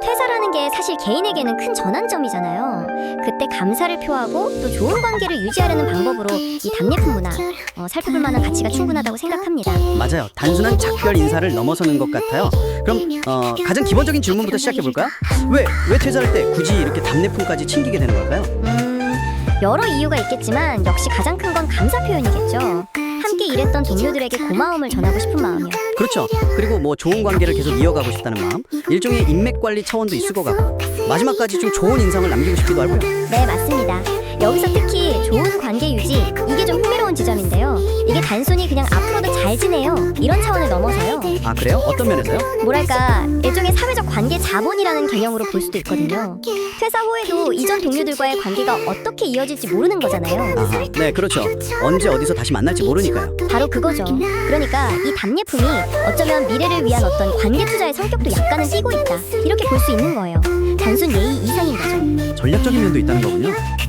퇴사라는 게 사실 개인에게는 큰 전환점이잖아요. 그때 감사를 표하고 또 좋은 관계를 유지하려는 방법으로 이 답례품 문화 어, 살펴볼 만한 가치가 충분하다고 생각합니다. 맞아요. 단순한 작별 인사를 넘어서는 것 같아요. 그럼 어, 가장 기본적인 질문부터 시작해 볼까요? 왜 왜 퇴사할 때 굳이 이렇게 답례품까지 챙기게 되는 걸까요? 음, 여러 이유가 있겠지만 역시 가장 큰 건 감사 표현이겠죠. 함께 일했던 동료들에게 고마움을 전하고 싶은 마음이요. 그렇죠. 그리고 뭐 좋은 관계를 계속 이어가고 싶다는 마음, 일종의 인맥 관리 차원도 있을 것 같고 마지막까지 좀 좋은 인상을 남기고 싶기도 하고요. 네, 맞습니다. 여기서 특히 좋은 관계 유지 이게 좀 흥미로운 지점인데요. 이게 단순히 그냥 앞으로도 잘 지내요 이런 차원을 넘어서요. 아 그래요? 어떤 면에서요? 뭐랄까 일종의 사회적 관계 자본이라는 개념으로 볼 수도 있거든요. 퇴사 후에도 이전 동료들과의 관계가 어떻게 이어질지 모르는 거잖아요. 아하, 네 그렇죠. 언제 어디서 다시 만날지 모르니까요. 바로 그거죠. 그러니까 이 답례품이 어쩌면 미래를 위한 어떤 관계 투자의 성격도 약간은 띠고 있다. 이렇게 볼 수 있는 거예요. 단순 예의 이상인 거죠. 전략적인 면도 있다는 거군요.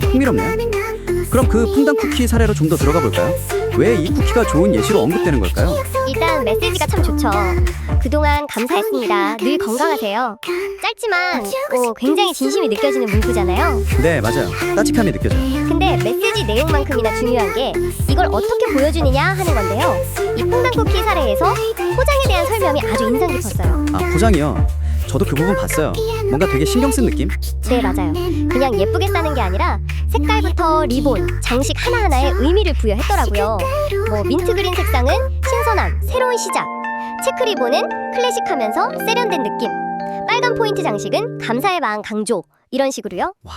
흥미롭네요. 그럼 그 퐁당 쿠키 사례로 좀 더 들어가 볼까요? 왜 이 쿠키가 좋은 예시로 언급되는 걸까요? 일단 메시지가 참 좋죠. 그동안 감사했습니다. 늘 건강하세요. 짧지만 어, 굉장히 진심이 느껴지는 문구잖아요. 네 맞아요. 따뜻함이 느껴져요. 근데 메시지 내용만큼이나 중요한 게 이걸 어떻게 보여주느냐 하는 건데요. 이 퐁당 쿠키 사례에서 포장에 대한 설명이 아주 인상 깊었어요. 아 포장이요. 저도 그 부분 봤어요. 뭔가 되게 신경 쓴 느낌? 네, 맞아요. 그냥 예쁘게 싸는 게 아니라 색깔부터 리본, 장식 하나하나에 의미를 부여했더라고요. 뭐 민트 그린 색상은 신선함, 새로운 시작. 체크 리본은 클래식하면서 세련된 느낌. 빨간 포인트 장식은 감사의 마음 강조. 이런 식으로요. 와